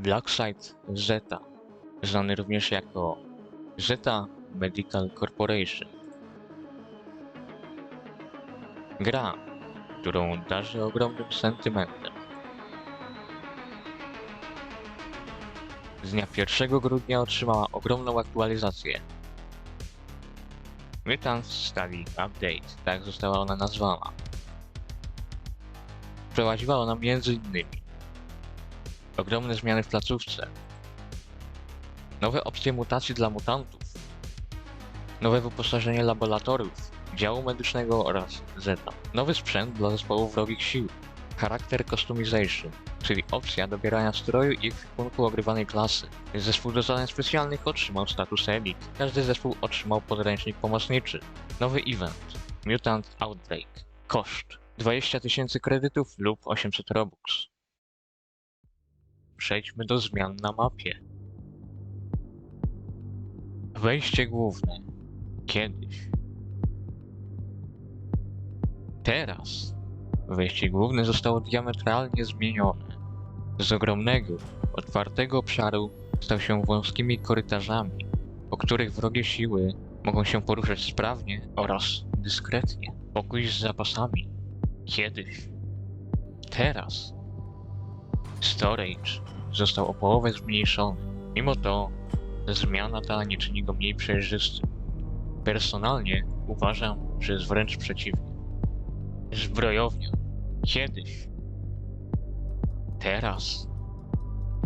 Blackside Zeta, znany również jako Zeta Medical Corporation. Gra, którą darzy ogromnym sentymentem. Z dnia 1 grudnia otrzymała ogromną aktualizację. Mutant Study Update, tak została ona nazwana. Wprowadziła ona między innymi ogromne zmiany w placówce, nowe opcje mutacji dla mutantów, nowe wyposażenie laboratoriów, działu medycznego oraz Zeta, nowy sprzęt dla zespołów wrogich sił, charakter customization, czyli opcja dobierania stroju i ekwipunku ogrywanej klasy. Zespół do zadań specjalnych otrzymał status Elite. Każdy zespół otrzymał podręcznik pomocniczy. Nowy event. Mutant Outbreak. Koszt 20 tysięcy kredytów lub 800 Robux. Przejdźmy do zmian na mapie. Wejście główne. Kiedyś. Teraz wejście główne zostało diametralnie zmienione. Z ogromnego, otwartego obszaru stał się wąskimi korytarzami, po których wrogie siły mogą się poruszać sprawnie oraz dyskretnie. Pokój z zapasami. Kiedyś. Teraz. Storage został o połowę zmniejszony. Mimo to zmiana ta nie czyni go mniej przejrzystym. Personalnie uważam, że jest wręcz przeciwnie. Zbrojownia. Kiedyś. Teraz.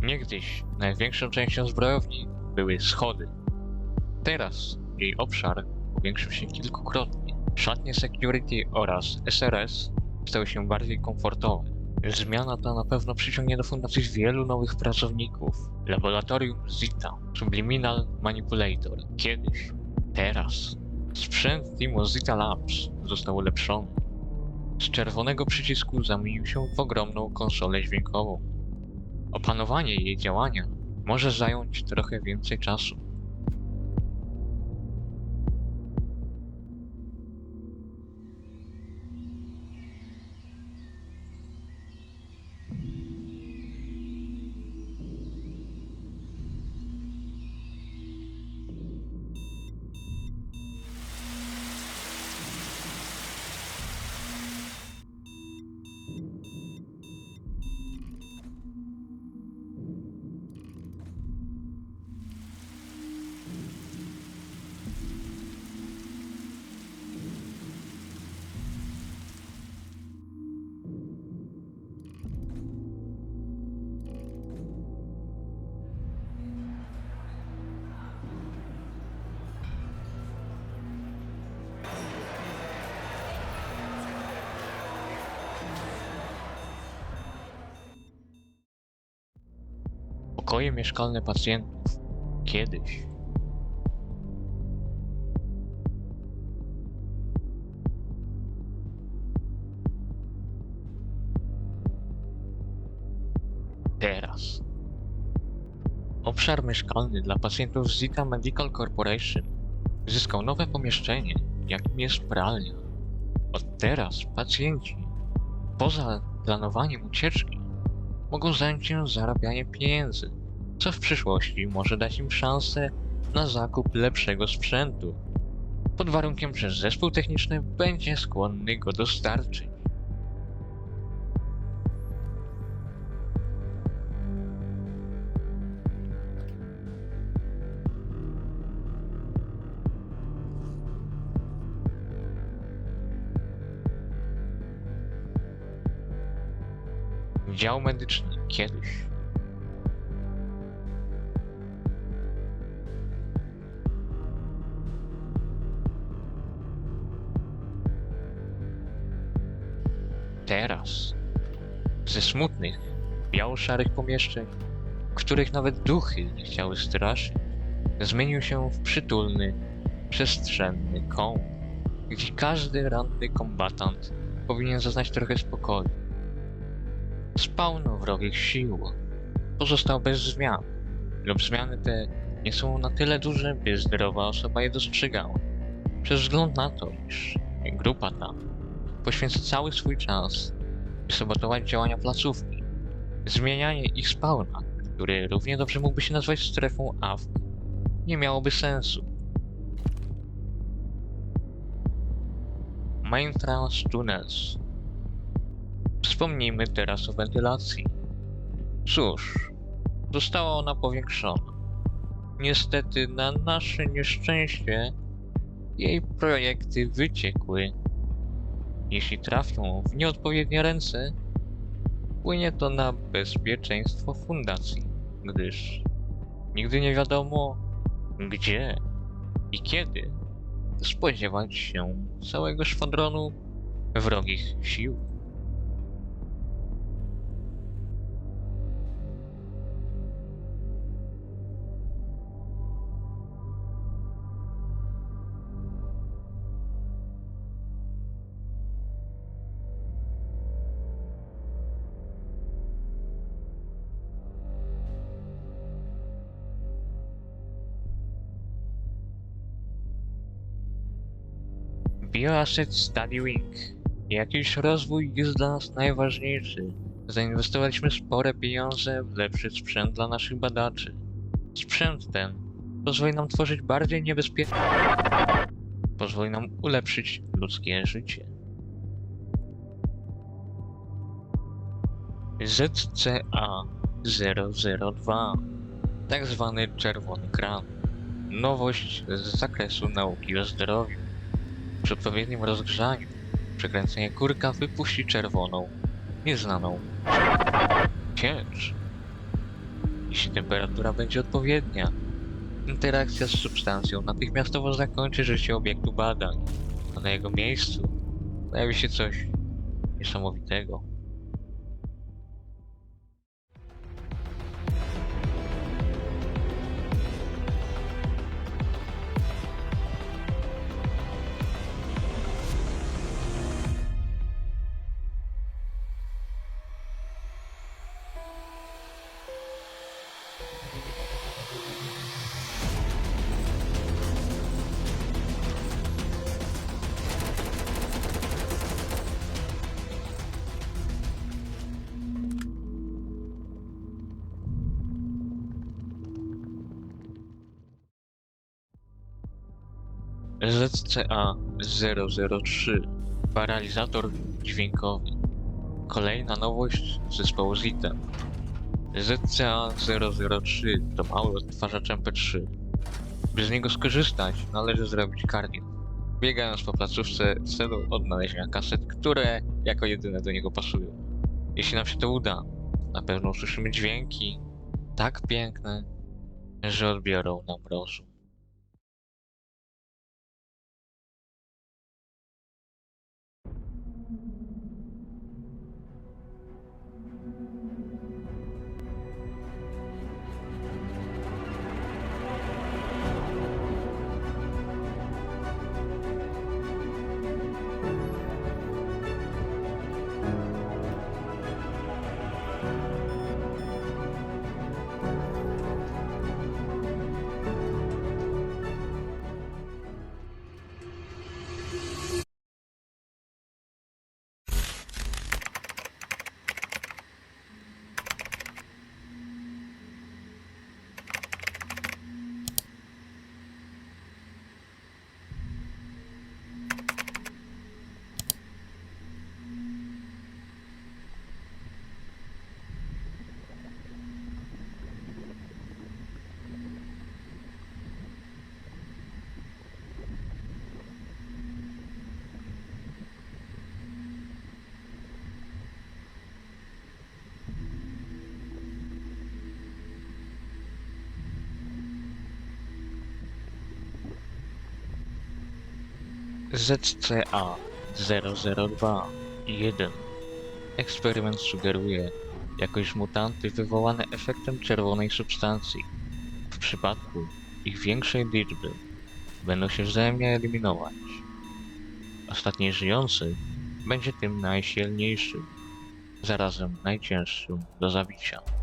Niegdyś największą częścią zbrojowni były schody. Teraz jej obszar powiększył się kilkukrotnie. Szatnie security oraz SRS stały się bardziej komfortowe. Zmiana ta na pewno przyciągnie do fundacji wielu nowych pracowników. Laboratorium Zita, Subliminal Manipulator. Kiedyś. Teraz. Sprzęt Teamu Zita Labs został ulepszony. Z czerwonego przycisku zamienił się w ogromną konsolę dźwiękową. Opanowanie jej działania może zająć trochę więcej czasu. Pokoje mieszkalne pacjentów. Kiedyś. Teraz. Obszar mieszkalny dla pacjentów Zita Medical Corporation zyskał nowe pomieszczenie, jakim jest pralnia. Od teraz pacjenci, poza planowaniem ucieczki, mogą zająć się zarabianiem pieniędzy, co w przyszłości może dać im szansę na zakup lepszego sprzętu, pod warunkiem, że zespół techniczny będzie skłonny go dostarczyć. Dział medyczny kiedyś. Smutnych, biało-szarych pomieszczeń, których nawet duchy nie chciały straszyć, zmienił się w przytulny, przestrzenny kąt, gdzie każdy ranny kombatant powinien zaznać trochę spokoju. Spałno wrogich sił pozostał bez zmian, lub zmiany te nie są na tyle duże, by zdrowa osoba je dostrzegała. Przez wzgląd na to, iż grupa ta poświęca cały swój czas, sabotować działania placówki. Zmienianie ich spawna który równie dobrze mógłby się nazwać strefą AWP, nie miałoby sensu. Main Trans Tunnels. Wspomnijmy teraz o wentylacji. Cóż, została ona powiększona. Niestety, na nasze nieszczęście, jej projekty wyciekły. Jeśli trafią w nieodpowiednie ręce, wpłynie to na bezpieczeństwo fundacji, gdyż nigdy nie wiadomo, gdzie i kiedy spodziewać się całego szwadronu wrogich sił. Bioasset Study Wing. Jakiś rozwój jest dla nas najważniejszy. Zainwestowaliśmy spore pieniądze w lepszy sprzęt dla naszych badaczy. Sprzęt ten pozwoli nam tworzyć bardziej niebezpieczne. Pozwoli nam ulepszyć ludzkie życie. ZCA-002 Tak zwany czerwony kran. Nowość z zakresu nauki o zdrowiu. Przy odpowiednim rozgrzaniu przekręcenie kurka wypuści czerwoną, nieznaną ciecz. Jeśli temperatura będzie odpowiednia, interakcja z substancją natychmiastowo zakończy życie obiektu badań, a na jego miejscu pojawi się coś niesamowitego. ZCA-003 Paralizator dźwiękowy. Kolejna nowość zespołu Zitem ZCA-003 to mały odtwarzacz MP3 By z niego skorzystać należy zrobić kardio. Biegając po placówce w celu odnalezienia kaset, które jako jedyne do niego pasują. Jeśli nam się to uda, na pewno usłyszymy dźwięki tak piękne, że odbiorą nam rozum. ZCA-002 1 Eksperyment sugeruje, jakoś mutanty wywołane efektem czerwonej substancji, w przypadku ich większej liczby, będą się wzajemnie eliminować. Ostatni żyjący będzie tym najsilniejszym, zarazem najcięższym do zabicia.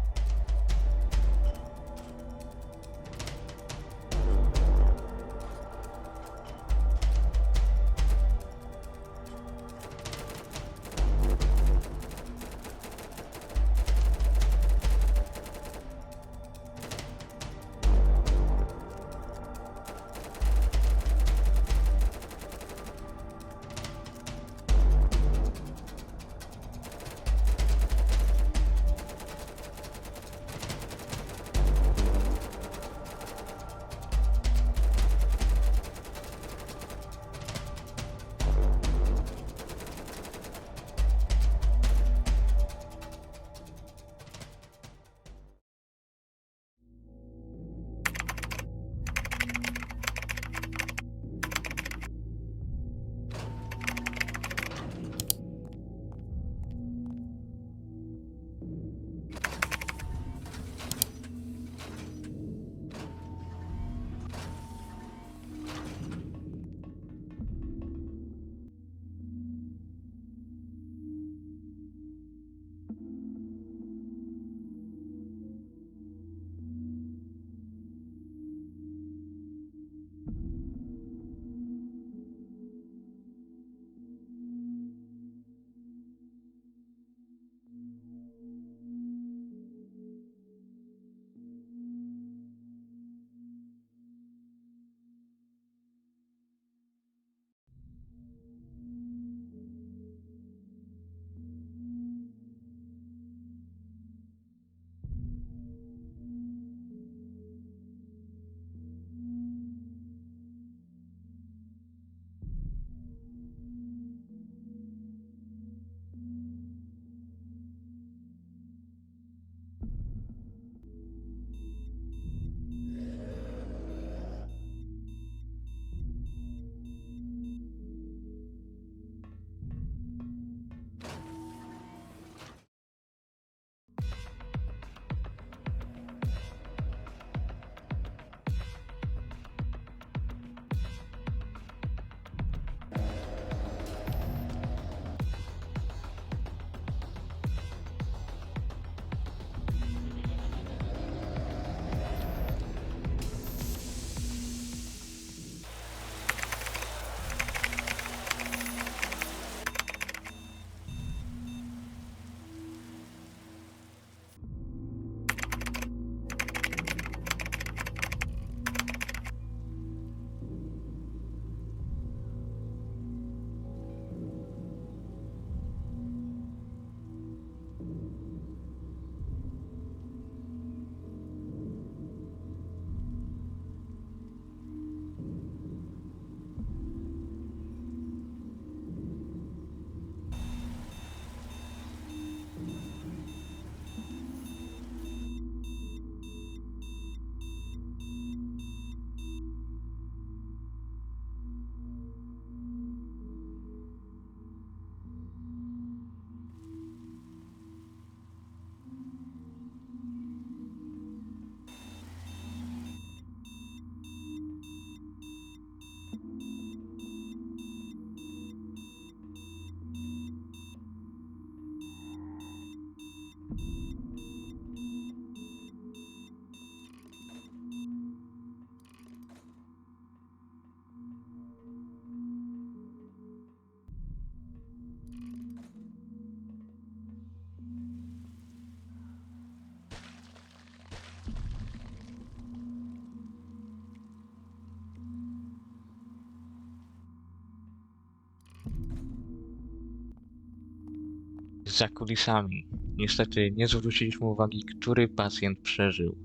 Za kulisami. Niestety nie zwróciliśmy uwagi, który pacjent przeżył.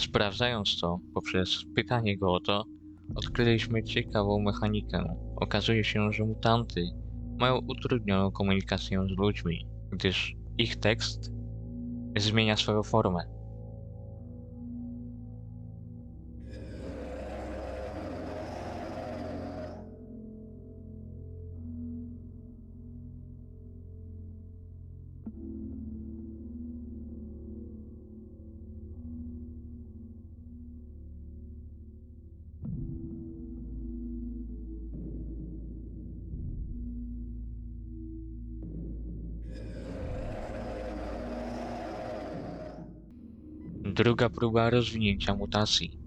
Sprawdzając to poprzez pytanie go o to, odkryliśmy ciekawą mechanikę. Okazuje się, że mutanty mają utrudnioną komunikację z ludźmi, gdyż ich tekst zmienia swoją formę. Druga próba rozwinięcia mutacji.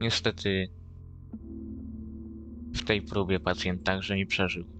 Niestety w tej próbie pacjent także nie przeżył.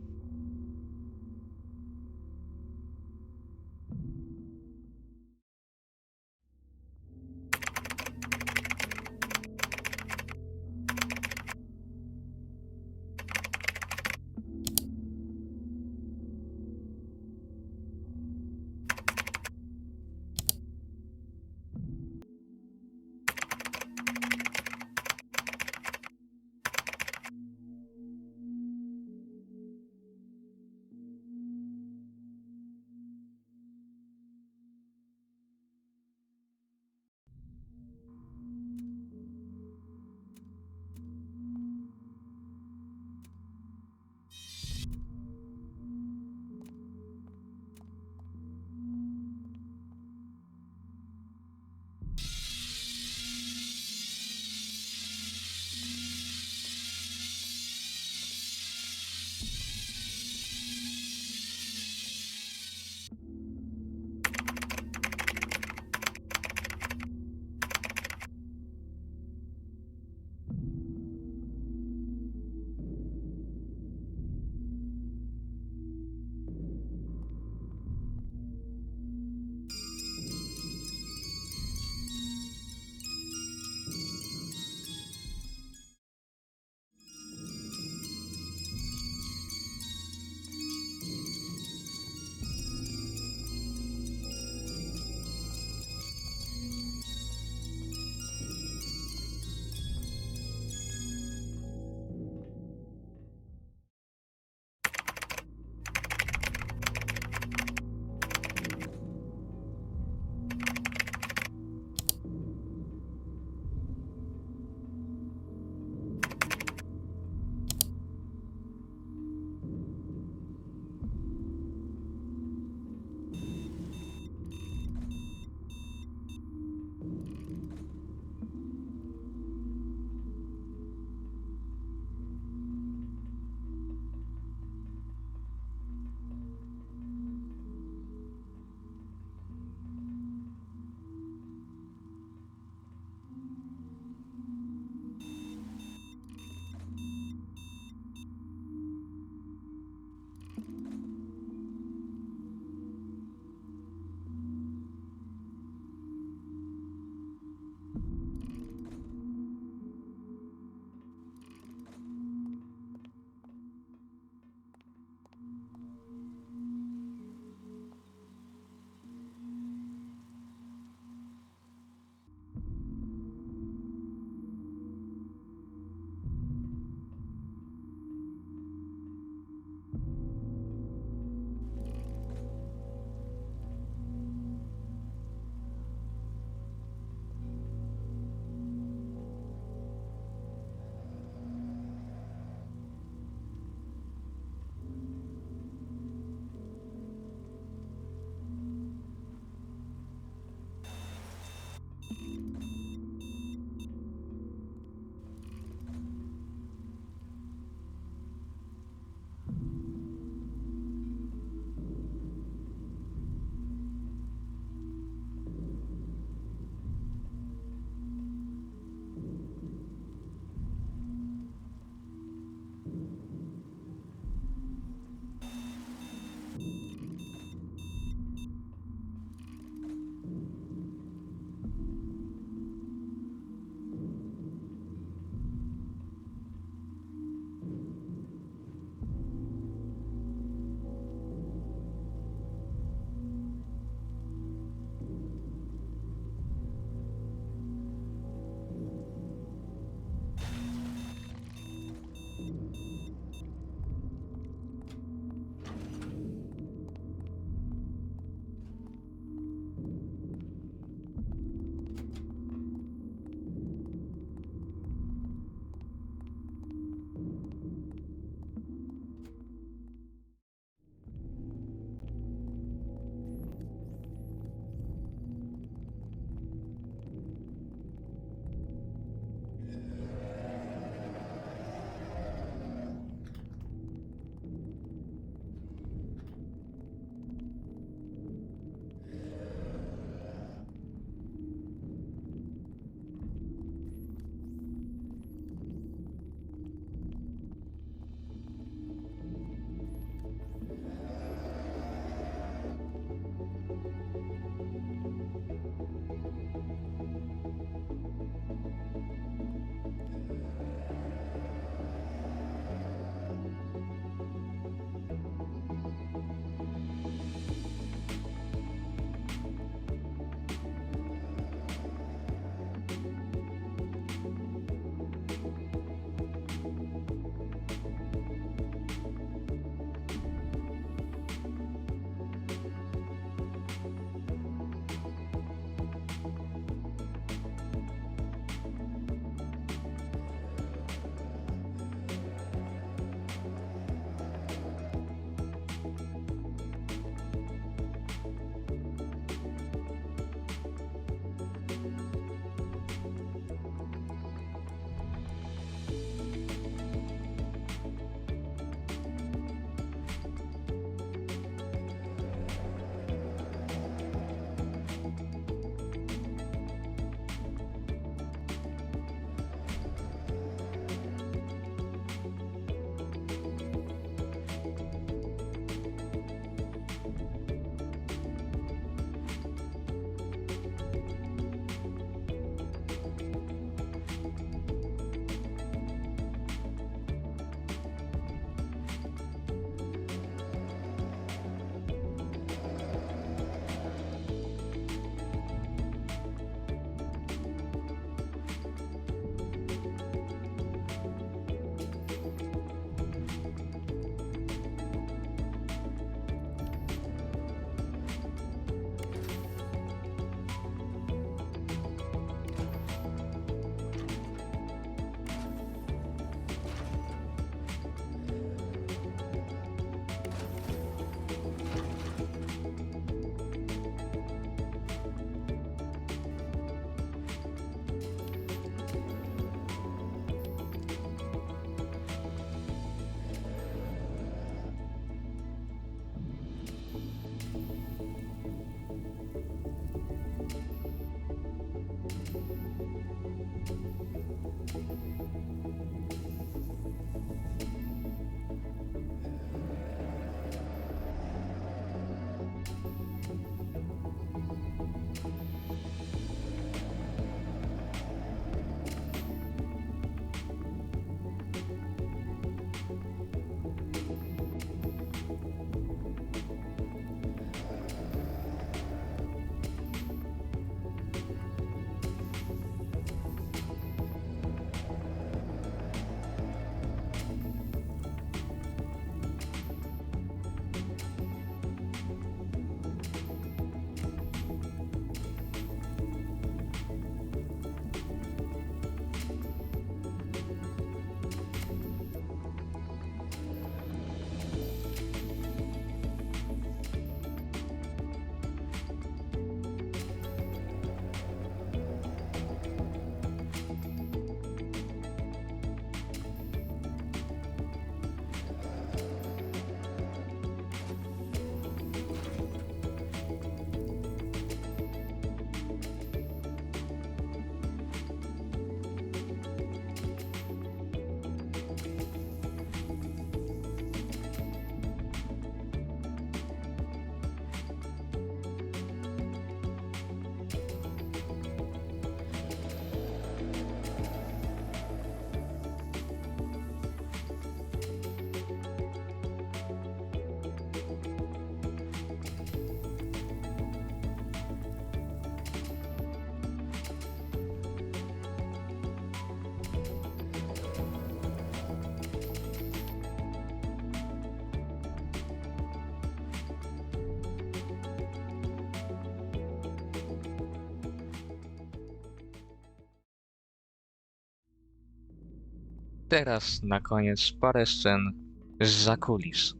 Teraz na koniec parę scen z zakulis.